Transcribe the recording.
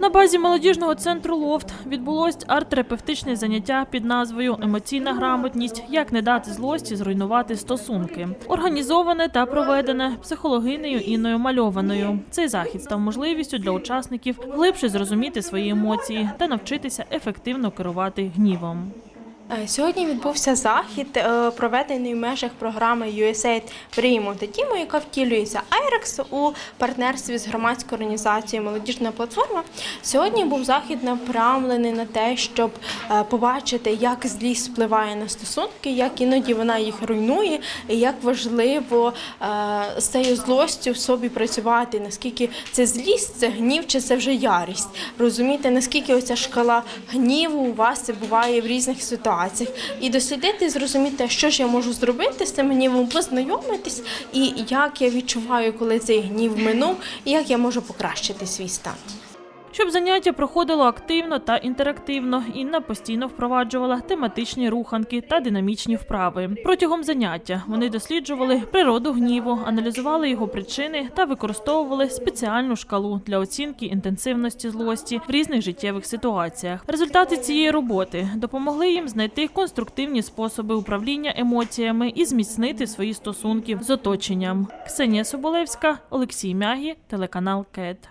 На базі молодіжного центру Лофт відбулось арт-терапевтичне заняття під назвою Емоційна грамотність як не дати злості зруйнувати стосунки. Організоване та проведене психологинею Інною Мальованою. Цей захід став можливістю для учасників глибше зрозуміти свої емоції та навчитися ефективно керувати гнівом. Е, Сьогодні відбувся захід, е, проведений в межах програми USAID «Приймо та яка втілюється IREX у партнерстві з громадською організацією Молодіжна платформа. Сьогодні був захід направлений на те, щоб е, побачити, як злість впливає на стосунки, як іноді вона їх руйнує, і як важливо з цією злостю в собі працювати, наскільки це злість, це гнів чи це вже ярість. Розуміти, наскільки оця шкала гніву у вас буває в різних ситуаціях. І дослідити, зрозуміти, що ж я можу зробити з цим гнівом, познайомитись, і як я відчуваю, коли цей гнів минув, і як я можу покращити свій стан. Щоб заняття проходило активно та інтерактивно, Інна постійно впроваджувала тематичні руханки та динамічні вправи. Протягом заняття вони досліджували природу гніву, аналізували його причини та використовували спеціальну шкалу для оцінки інтенсивності злості в різних життєвих ситуаціях. Результати цієї роботи допомогли їм знайти конструктивні способи управління емоціями і зміцнити свої стосунки з оточенням. Ксенія Соболевська, Олексій Мягі, телеканал КЕТ.